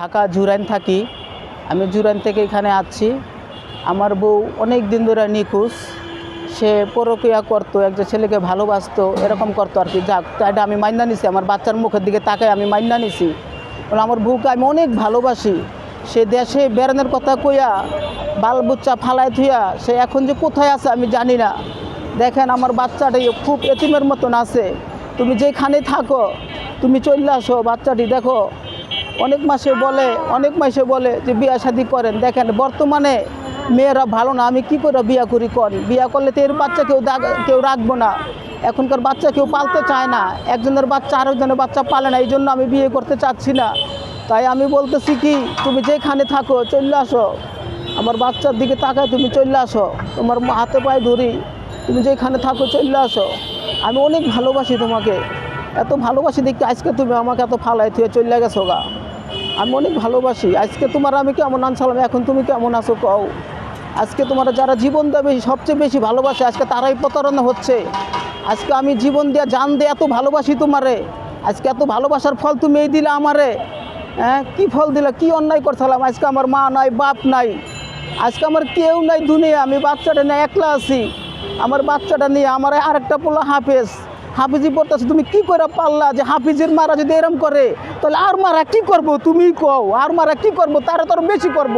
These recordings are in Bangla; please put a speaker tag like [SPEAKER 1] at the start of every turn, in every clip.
[SPEAKER 1] ঢাকা জুরাইন থাকি। আমি জুরাইন থেকে এখানে আসছি আমার বউ অনেক দিন ধরে নিখোঁজ। সে পরকিয়া করতো, একজন ছেলেকে ভালোবাসতো, এরকম করতো আর কি। যাক এটা আমি মাইনা নিছি, আমার বাচ্চার মুখের দিকে তাকাই আমি মাইনা নিছি। কারণ আমার বউকে আমি অনেক ভালোবাসি। সে দেশে বেড়ানোর কথা কইয়া বাল বুচ্চা ফালায় থুইয়া সে এখন যে কোথায় আছে আমি জানি না। দেখেন আমার বাচ্চাটি খুব এতিমের মতন আছে। তুমি যেখানে থাকো, তুমি চলে আসো, বাচ্চাটি দেখো। অনেক মাসে বলে, অনেক মাসে বলে যে বিয়া শাদি করেন। দেখেন, বর্তমানে মেয়েরা ভালো না, আমি কি করে বিয়া করি কর বিয়া করলে তো এর বাচ্চা কেউ কেউ রাখব না। এখনকার বাচ্চা কেউ পালতে চায় না। একজনের বাচ্চা আরেকজনের বাচ্চা পালে না এই জন্য আমি বিয়ে করতে চাচ্ছি না। তাই আমি বলতেছি কি, তুমি যেখানে থাকো, চলে আসো। আমার বাচ্চার দিকে তাকায় তুমি চলে আসো। তোমার হাতে পায়ে ধরি। তুমি যেখানে থাকো, চলে আসো। আমি অনেক ভালোবাসি তোমাকে। এত ভালোবাসি দেখি আজকে তুমি আমাকে এত ফালাই থুয়ে চলে গেছো গা। আমি অনেক ভালোবাসি। আজকে তোমার আমি কেমন আনসালাম এখন তুমি কেমন আছো কও। আজকে তোমার যারা জীবন দেবে সবচেয়ে বেশি ভালোবাসে, আজকে তারাই প্রতারণা হচ্ছে। আজকে আমি জীবন দিয়ে জান দিয়ে এত ভালোবাসি তোমারে। আজকে এত ভালোবাসার ফল তুমি এই দিলে আমারে। হ্যাঁ কী ফল দিলে, কি অন্যায় করছিলাম? আজকে আমার মা নাই, বাপ নাই। আজকে আমার কেউ নাই দুনিয়া, আমি বাচ্চাটা নিয়ে একলা আছি। আমার বাচ্চাটা নিয়ে আমার আরেকটা পোলা হাফেজ। হাফিজি পড়তেছে তুমি কি করে পারলা যে হাফিজের মারা যদি এরম করে? তাহলে আর মারা কি করব তুমি কও? আর মারা কি করব? তারা তোর বেশি করব।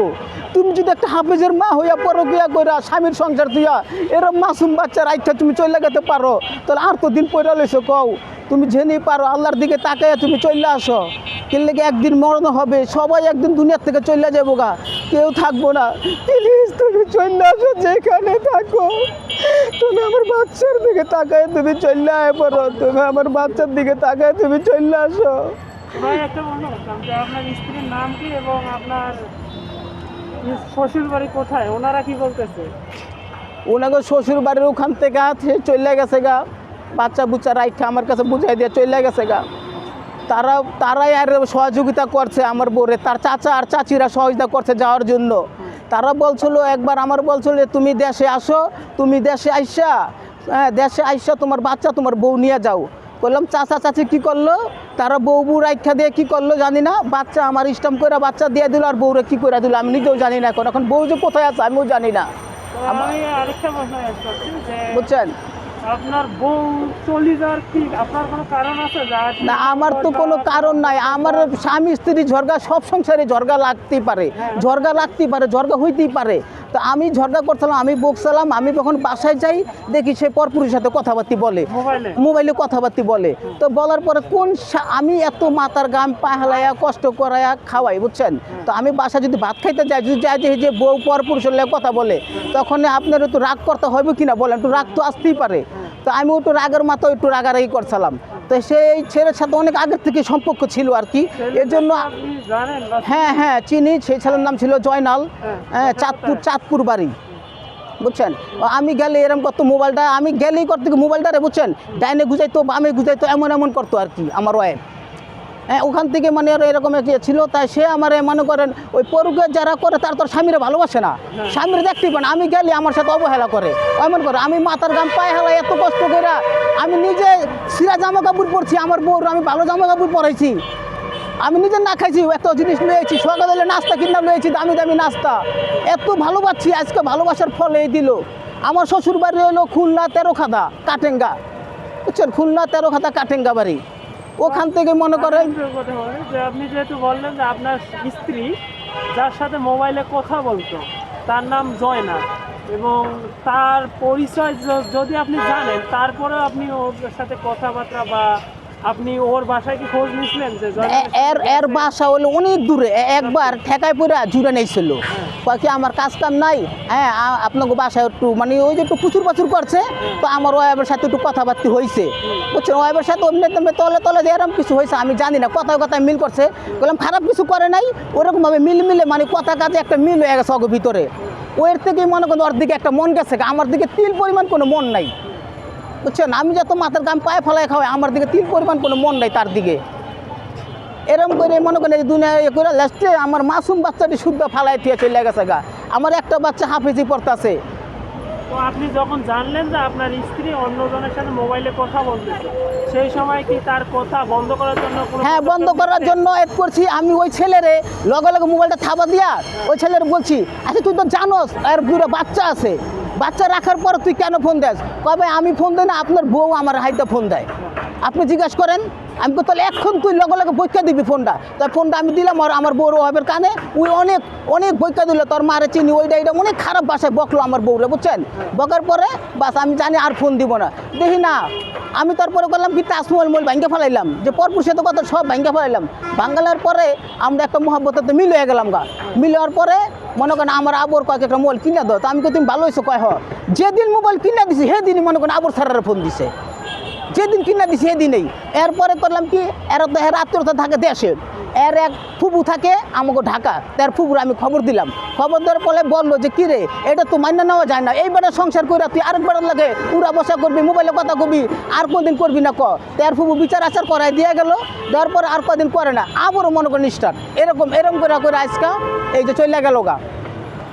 [SPEAKER 1] তুমি যদি একটা হাফিজের মা হইয়া পরো গিয়া কইরা স্বামীর সংসার দিয়া এরম মাসুম বাচ্চার আইটা তুমি চলে যেতে পারো, তাহলে আর তো দিন পয়রা লইছো কও? তুমি জেনে পারো, আল্লাহর দিকে তাকাইয়া তুমি চলে আসো। কিনলে কি একদিন মরণ হবে, সবাই একদিন দুনিয়ার থেকে চলে যাব গা। কেউ থাকব না। প্লিজ তুমি চলে আসো যেখানে থাকো। তুমি আমার বাচ্চার দিকে তাকায় তুমি চলে আয় পড়ো তুমি আমার বাচ্চার দিকে তাকায় তুমি চলে আসো।
[SPEAKER 2] ভাই একটা মনে করতাম যে আপনার স্ত্রীর নাম কি এবং আপনার শ্বশুর বাড়ি কোথায়? ওনারা কি বলতেছে?
[SPEAKER 1] ওনাকে শ্বশুর বাড়ির ওখান থেকে চলে গেছে গা। বাচ্চা বুচ্চা রাইখা আমার কাছে বুঝাই দিয়ে চলে গেছে গা। তারা তারাই আর সহযোগিতা করছে আমার বোরে তার চাচা আর চাচিরা সহযোগিতা করছে যাওয়ার জন্য। তারা বলছিল একবার আমার বলছিল তুমি দেশে আসো তুমি দেশে আইসা হ্যাঁ দেশে আইসা তোমার বাচ্চা তোমার বউ নিয়ে যাও। বললাম চাচা চাচি কি করল? তারা বউ বউ রাইখা দিয়ে কি করল জানি না। বাচ্চা আমার ইস্টাম করে বাচ্চা দিয়ে দিল আর বউরে কি করে দিল আমি নিজেও জানি না এখন। এখন বউ যে কোথায় আছে আমিও জানি না। বুঝছেন?
[SPEAKER 2] আপনার বউ চলে যাওয়ার কি আপনার কোনো কারণ আছে?
[SPEAKER 1] না আমার তো কোনো কারণ নাই। আমার স্বামী স্ত্রী ঝরগা সব সংসারে ঝরগা লাগতেই পারে। ঝরগা লাগতেই পারে ঝরগা হইতেই পারে। তো আমি ঝরগা করছিলাম আমি বকছিলাম আমি যখন বাসায় যাই দেখি সে পরপুরের সাথে কথাবার্তি বলে।
[SPEAKER 2] মোবাইলে?
[SPEAKER 1] কথাবার্তি বলে। তো বলার পরে কোন আমি এত মাথার গাম পাহালাইয়া কষ্ট করাইয়া খাওয়াই বুঝছেন? তো আমি বাসায় যদি ভাত খাইতে যাই যদি যাই দেখি যে বউ পর পুরুষের লাগে কথা বলে তখন আপনার একটু রাগ করতে হবে কিনা বলেন? একটু রাগ তো আসতেই পারে। তো আমি একটু রাগের মাথাও একটু রাগারাগি করছিলাম। তো সেই ছেলের সাথে অনেক আগের থেকে সম্পর্ক ছিল আর কি। এর জন্য হ্যাঁ হ্যাঁ চিনি। সেই ছেলের নাম ছিল জয়নাল।
[SPEAKER 2] হ্যাঁ।
[SPEAKER 1] হ্যাঁ চাঁদপুর চাঁদপুর বাড়ি। বুঝছেন? ও আমি গেলে এরম করতো মোবাইলটা। আমি গেলেই করতে মোবাইলটা রে বুঝছেন? ডাইনে গুজাইতো বামে গুজাইতো এমন এমন করতো আর কি আমার ওয়াইফ। হ্যাঁ ওখান থেকে মানে আর এরকম একটা ছিল তাই সে আমার মনে করেন ওই পরুকে যারা করে তার তোর স্বামীরা ভালোবাসে না। স্বামীরা দেখতেই পান আমি গেলে আমার সাথে অবহেলা করে। এমন করে আমি মাথার গাম পায়ে হেলা এত কষ্ট করে আমি নিজে সিরা জামা কাপড় পরছি আমার বউর আমি ভালো জামা কাপড় পরাইছি। আমি নিজে না খাইছি এত জিনিস লয়েছি সকালে নাস্তা কিনা নিয়েছি দামি দামি নাস্তা। এত ভালোবাসছি আজকে ভালোবাসার ফল এই দিল। আমার শ্বশুর বাড়ি হলো খুলনা তেরো খাদা কাটেঙ্গা। বুঝছেন? খুলনা তেরো খাদা কাটেঙ্গা বাড়ি। ওখান থেকে মনে করেন
[SPEAKER 2] যে আপনি যেহেতু বললেন যে আপনার স্ত্রী, যার সাথে মোবাইলে কথা বলতো, তার নাম জয়না এবং তার পরিচয় যদি আপনি জানেন, তারপরেও আপনি ওর সাথে কথাবার্তা বা আপনি ওর বাসায় কি খোঁজ নিয়েছিলেন যে
[SPEAKER 1] এর এর বাসা হলো অনেক দূরে। একবার ঠেকায় পড়ে জুড়ে নিয়েছিল। কি আমার কাজ কাম নাই? হ্যাঁ আপনাকে বাসায় একটু মানে ওই যে একটু প্রচুর প্রচুর করছে তো আমার ওয়াইফের সাথে একটু কথাবার্তি হয়েছে বুঝছেন? ওয়াইফের সাথে অমনি তলে তলে এরকম কিছু হয়েছে আমি জানি না। কথায় কথায় মিল করছে। বললাম খারাপ কিছু করে নাই? ওরকমভাবে মিল মিলে মানে কথা কাজে একটা মিল হয়ে গেছে অগো ভিতরে। ওর থেকেই মনে করেন ওর দিকে একটা মন গেছে। আমার দিকে তিল পরিমাণ কোনো মন নাই। বুঝছেন? আমি যত মাথার গাম পায়ে ফেলায় খাওয়াই আমার দিকে তিল পরিমাণ কোনো মন নাই তার দিকে। এরম করে মনে করেন এই দুনিয়া ইয়ে করে লাস্টে আমার মাসুম বাচ্চাটি শুদ্ধ ফালাই দিয়ে চলে গেছে গা। আমার একটা বাচ্চা হাফিজি পড়তেছে।
[SPEAKER 2] তো আপনি যখন জানলেন যে আপনার স্ত্রী অন্যজনের সাথে মোবাইলে কথা বলতেছে সেই সময় কি তার কথা বন্ধ করার জন্য
[SPEAKER 1] হ্যাঁ বন্ধ করার জন্য এড করছি আমি ওই ছেলেরে লগে লগে মোবাইলটা থাবা দিয়া ওই ছেলের বলছি আচ্ছা তুই তো জানোস আর দুটো বাচ্চা আছে। বাচ্চা রাখার পর তুই কেন ফোন দেস? কবে আমি ফোন দিই না? আপনার বউ আমার হাইতে ফোন দেয়। আপনি জিজ্ঞাসা করেন। আমি তাহলে এখন তুই লগে লগে বৈকা দিবি ফোনটা। তাই ফোনটা আমি দিলাম আর আমার বউর ওয়াবের কানে ওই অনেক অনেক বৈকা দিল। তোর মারে চিনি, ওইটা এটা অনেক খারাপ ভাষায় বকলো আমার বউরে, বুঝছেন? বকার পরে বাস, আমি জানি আর ফোন দিব না। দেখি না, আমি তারপরে করলাম কি তাজমহল মোল ভাঙ্গে ফেলাইলাম? যে পরপুর সে তো কথা সব ভাঙ্গে ফেলাইলাম। বাঙ্গালার পরে আমরা একটা মহাব্বতে মিলে হয়ে গেলাম গা। মিলে হওয়ার পরে মনে করেন আমার আবর কয়েক একটা মোবাইল কিনে দাও। তো আমি কই, তুমি ভালো হয়েছো কয় হ? যেদিন মোবাইল কিনে দিছি, সেদিনই মনে করেন আবর স্যারের ফোন দিছে। যেদিন কিনা দিছি, সেদিনেই। এরপরে করলাম কি, এর তো এর আত্মীয়তা থাকে দেশে এর এক ফুবু থাকে আমাকে ঢাকা। তার ফুবুর আমি খবর দিলাম। খবর দেওয়ার পরে বলল যে, কিরে, এটা তো মান্য নেওয়া যায় না। এইবারে সংসার করে তুই আরেকবার লাগে উড়া বসা করবি, মোবাইলে কথা কবি, আর কোনদিন করবি না ক? তার ফুবু বিচার আচার করাই দিয়ে গেল। দেওয়ার পরে আর কদিন করে না, আবারও মনে করেন স্টার্ট। এরকম এরকম করে করে আজকা এই যে চলে গেল গা।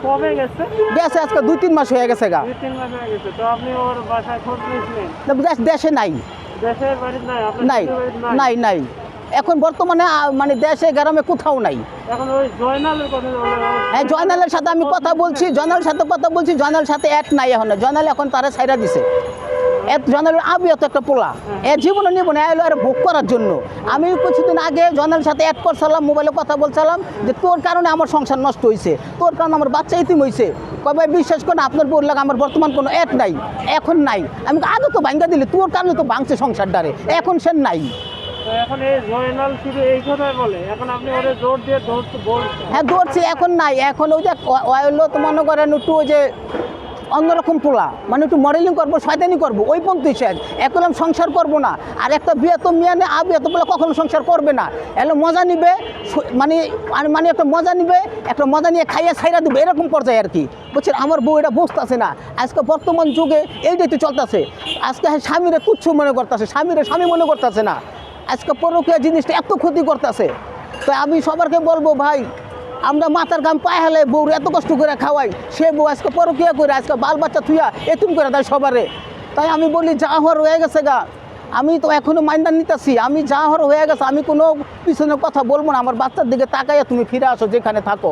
[SPEAKER 2] কবে গেছে?
[SPEAKER 1] গেছে আজকে দুই তিন মাস হয়ে গেছে গা।
[SPEAKER 2] দুই তিন মাস হয়ে গেছে। তো আপনি ওর বাসায় খোঁজ নিয়েছিলেন?
[SPEAKER 1] দেশে নাই।
[SPEAKER 2] দেশের নাই
[SPEAKER 1] নাই নাই? নাই এখন বর্তমানে মানে দেশে গ্রামে কোথাও নাই। হ্যাঁ জয়নালের সাথে আমি কথা বলছি জয়নালের সাথে কথা বলছি জয়নালের সাথে এক নাই এখন। জয়নাল এখন তারা সাইরা দিছে। এত জয়নালের আবি এত একটা পোলা। এ জীবনে নিব না এলো আর ভোগ করার জন্য। আমি কিছুদিন আগে জয়নালের সাথে অ্যাড করছিলাম মোবাইলে কথা বলছিলাম যে তোর কারণে আমার সংসার নষ্ট হয়েছে তোর কারণে আমার বাচ্চা ইতিম হয়েছে কবে বিশ্বাস করে আপনার বোর লাগে আমার বর্তমান কোনো অ্যাড নাই এখন নাই। আমি আগে তো ভাঙ্গা দিলি তোর কারণে তো ভাঙছে সংসার ডারে এখন সে নাই।
[SPEAKER 2] এখন এই জয়নাল শুধু এই কথাই বলে এখন আপনি ওরে জোর দিয়ে ধরতে বলছেন।
[SPEAKER 1] হ্যাঁ দৌড়ছি এখন নাই এখন ওই যে অয়েল তো মনে করেন একটু ওই যে অন্যরকম পোলা। মানে একটু মডেলিং করব, শয়তানি করব। ওই পন্থী শেষ। আমি সংসার করব না। আর একটা বিয়ে তো মেয়ে নেই আ বিয়ে তো বলে কখনো সংসার করবে না। এলো মজা নিবে মানে আর মানে একটা মজা নিবে, একটা মজা নিয়ে খাইয়ে ছাইরা দিবে, এরকম পর্যায়ে আর কি। বুঝছেন? আমার বউ এটা বুঝতেছে না। আজকে বর্তমান যুগে এইটাই তো চলতেছে। আজকে হ্যাঁ স্বামীরে তুচ্ছ মনে করতেছে, স্বামীরা স্বামী মনে করতেছে না। আজকে পরকীয়া জিনিসটা এত ক্ষতি করতেছে। তো আমি সবারকে বলব, ভাই আমরা মাথার গাম পায়ে হেলে বউ এত কষ্ট করে খাওয়াই সে বউ আজকে পরকিয়া করে আজকে বাল বাচ্চা থুয়া এতুম করে দেয় সবারে। তাই আমি বলি যা হওয়ার হয়ে গেছে গা। আমি তো এখনও মাইন্ডার নিতেছি আমি যা হওয়ার হয়ে গেছে আমি কোনো পিছনে কথা বলব না আমার বাচ্চার দিকে তাকাইয়া তুমি ফিরে আসো যেখানে থাকো।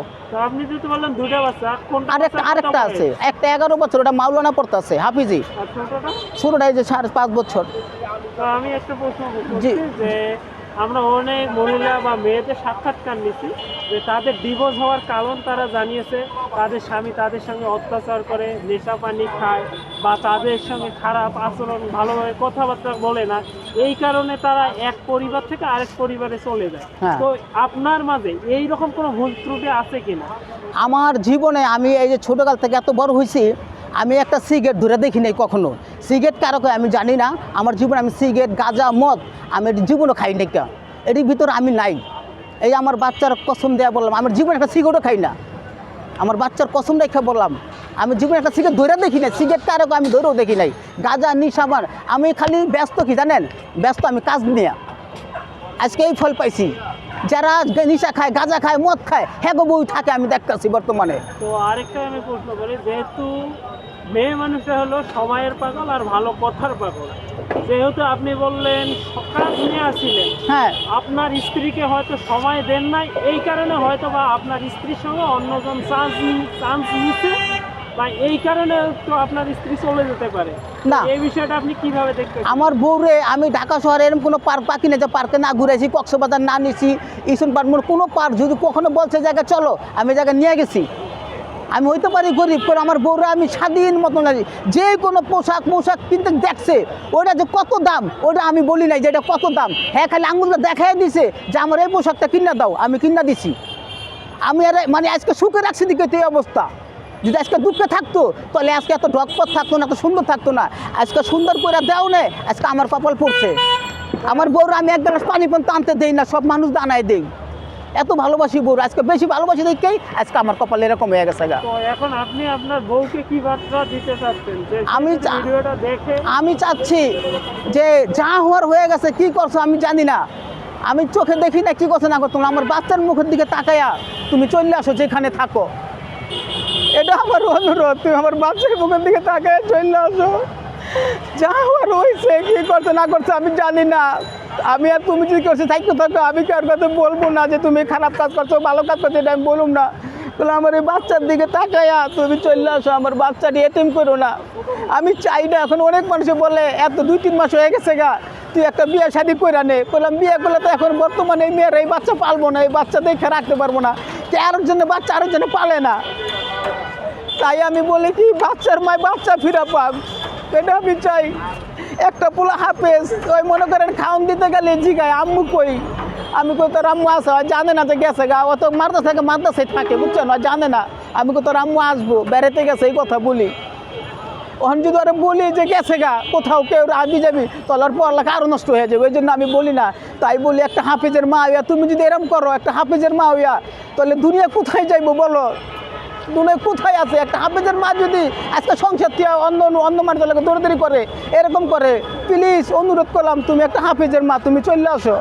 [SPEAKER 1] আরেকটা আরেকটা আছে একটা এগারো বছর ওটা মাওলানা পড়তেছে হাফিজি।
[SPEAKER 2] ছোটটা?
[SPEAKER 1] এই যে সাড়ে পাঁচ বছর।
[SPEAKER 2] আমি একটা প্রশ্ন
[SPEAKER 1] জি।
[SPEAKER 2] আমরা অনেক মহিলা বা মেয়েদের সাক্ষাৎকার নিচ্ছি যে তাদের ডিভোর্স হওয়ার কারণ তারা জানিয়েছে তাদের স্বামী তাদের সঙ্গে অত্যাচার করে নেশা পানি খায় বা তাদের সঙ্গে খারাপ আচরণ ভালোভাবে কথাবার্তা বলে না। এই কারণে তারা এক পরিবার থেকে আরেক পরিবারে চলে যায়।
[SPEAKER 1] হ্যাঁ।
[SPEAKER 2] তো আপনার মাঝে এই রকম কোনো ভুল ত্রুটি আছে কিনা?
[SPEAKER 1] আমার জীবনে আমি এই যে ছোটোকাল থেকে এত বড় হয়েছি আমি একটা সিগারেট ধরে দেখি নাই কখনো। সিগারেট কারও কয়, আমি জানি না, আমার জীবনে আমি সিগারেট, গাঁজা, মদ, আমি এটি জীবনও খাই নাই কা। এটির ভিতরে আমি নাই। এই আমার বাচ্চার কসম দেয়া বললাম, আমার জীবনে একটা সিগারেটও খাই না। আমার বাচ্চার কসম রেখে বললাম, আমি জীবনে একটা সিগারেট ধরে দেখি নাই, সিগারেট কারও কয়, আমি ধরেও দেখি নাই। গাঁজা নিশাবার আমি খালি ব্যস্ত কি জানেন? ব্যস্ত আমি কাজ নিয়ে। আজকে এই ফল পাইছি। যারা নিশা খায় গাঁজা খায় মদ খায় হ্যাঁ বই থাকে আমি দেখতেছি বর্তমানে।
[SPEAKER 2] তো আরেকটা আমি প্রশ্ন করি যেহেতু মেয়ে মানুষটা হলো সময়ের পাগল আর ভালো কথার পাগল যেহেতু আপনি বললেন সকাল নিয়ে আসছিলেন
[SPEAKER 1] হ্যাঁ।
[SPEAKER 2] আপনার স্ত্রীকে হয়তো সময় দেন নাই এই কারণে হয়তো বা আপনার স্ত্রীর সঙ্গে অন্যজন চান্স চান্স নিচ্ছে বা এই কারণে তো আপনার স্ত্রী চলে যেতে পারে।
[SPEAKER 1] না।
[SPEAKER 2] এই বিষয়টা আপনি কীভাবে দেখতে
[SPEAKER 1] আমার বউরে আমি ঢাকা শহরে এরকম কোনো পার্ক পাখি না যে পার্কে না ঘুরেছি কক্সবাজার না নিছি ইসুন পার্ক মানে কোনো পার্ক যদি কখনো বলছে জায়গা চলো আমি জায়গায় নিয়ে গেছি। আমি হইতে পারি গরিব করে আমার বউরা আমি স্বাধীন মতন আছি। যে কোনো পোশাক পোশাক কিনতে দেখছে ওটা যে কত দাম ওটা আমি বলি নাই যে এটা কত দাম। হ্যাঁ খালি আঙুলটা দেখাই দিছে যে আমার এই পোশাকটা কিনা দাও আমি কিনা দিছি। আমি আর মানে আজকে সুখে রাখছি দিকে এই অবস্থা। যদি আজকে দুঃখে থাকতো তাহলে আজকে এত ডকপথ থাকতো না এত সুন্দর থাকতো না। আজকে সুন্দর করে দেও নে আজকে আমার কপাল পড়ছে। আমার বউরা আমি এক গ্লাস পানি পর্যন্ত আনতে দেই না সব মানুষ দানায় দেই। এত ভালোবাসি বউরা আজকে বেশি ভালোবাসি দেখেই আজকে আমার কপাল এরকম হয়ে গেছে
[SPEAKER 2] এখন আপনি আপনার বউকে কি বার্তা দিতে চাচ্ছেন?
[SPEAKER 1] আমি
[SPEAKER 2] দেখে
[SPEAKER 1] আমি চাচ্ছি যে যা হওয়ার হয়ে গেছে কি করছ আমি জানি না। আমি চোখে দেখি না কি করছ না করছ? না। আমার বাচ্চার মুখের দিকে তাকায়া তুমি চলে আসো যেখানে থাকো। এটা আমার অনুরোধ, তুমি আমার বাচ্চার মুখের দিকে তাকায় চলে আসো। যা হওয়ার হয়েছে, কি করছে, না করছে, আমি জানি না। আমি আর তুমি যদি করছ, থাকতে থাকো, আমি কার কথা বলব না যে তুমি খারাপ কাজ করছ, ভালো কাজ করছ, এটা আমি বলুম না। বলে আমার এই বাচ্চার দিকে তাকায়া তুমি চলে আসো, আমার বাচ্চাটি এটিম করো না। আমি চাই না, এখন অনেক মানুষে বলে, এত দুই, তিন মাস হয়ে গেছে গা, তুই একটা বিয়ে শাদি করে নে। বললাম, বিয়ে করলে তো এখন বর্তমানে এই মেয়েরা এই বাচ্চা পালবো না, এই বাচ্চা দেখে রাখতে পারব না। যে আরেকজনের বাচ্চা আরেকজনে পালে না। তাই আমি বলি কি, বাচ্চার মায় বাচ্চা ফিরা পাক। এটা আমি চাই। একটা পোলা হাফেজ, ওই মনে করেন খাওন দিতে গেলে জিগায়, আম্মু কই? আমি কই, তোর আম্মু আসা জানে না যে গেছে গা অত মারতে থাকে মারতেছে থাকে বুঝছ না জানে না। আমি কই, তোর আম্মু আসব বেড়াতে গেছে, এই কথা বলি। ওখান যদি ওরা বলি যে গেছে গা, কোথাও কেউ আবি যাবি তলার পর পড়ালেখা আরও নষ্ট হয়ে যাবে, ওই জন্য আমি বলি না। তাই বলি, একটা হাফেজের মা হইয়া, তুমি যদি এরম করো, একটা হাফেজের মা হইয়া, তাহলে দুনিয়া কোথায় যাইবো বলো? দুনিয়া কোথায় আছে? একটা হাফেজের মা যদি আজকে সংসার থেকে অন্য অন্য- মানুষের লোক দৌড়াদৌড়ি করে, এরকম করে প্লিজ অনুরোধ করলাম, তুমি একটা হাফেজের মা, তুমি চলে আসো।